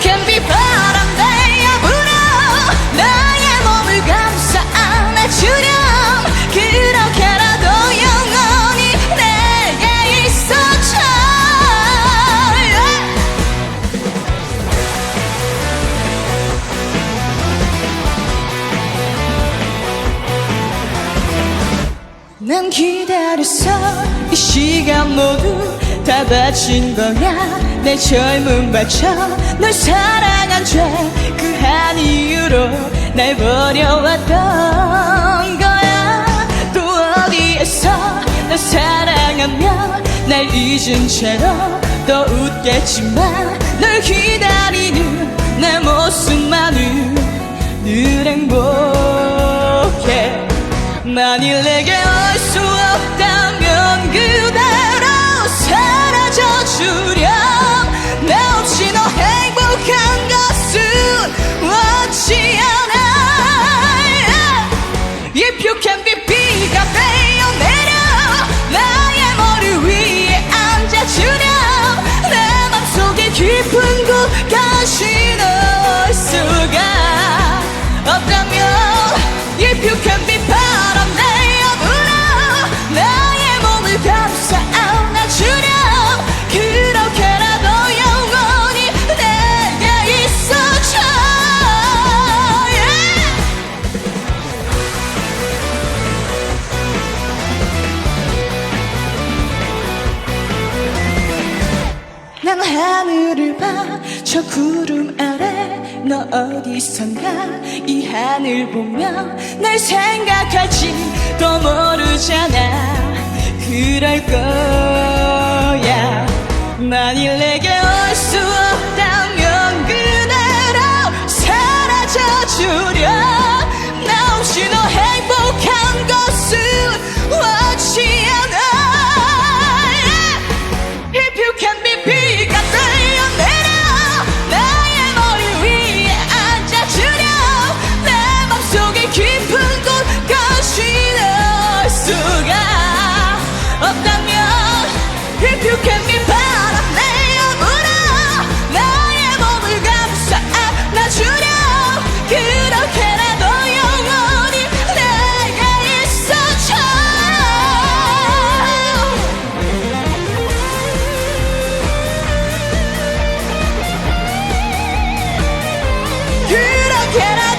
can be 바람 내어 불어 나의 몸을 감싸 안아주렴. 그렇게라도 영원히 내게 있어줘. 난 기다렸어. 이 시간 모두 다 바친 거야. 내 젊음 바쳐 널 사랑한 죄. 그 한 이유로 날 버려왔던 거야. 또 어디에서 널 사랑하며 날 잊은 채로 또 웃겠지만 널 기다리는 내 모습만은 늘 행복해. 만일 내게 난 하늘을 봐. 저 구름 아래 너 어디선가 이 하늘 보며 날 생각할지도 모르잖아. 그럴 거야. 만일 내게 can I?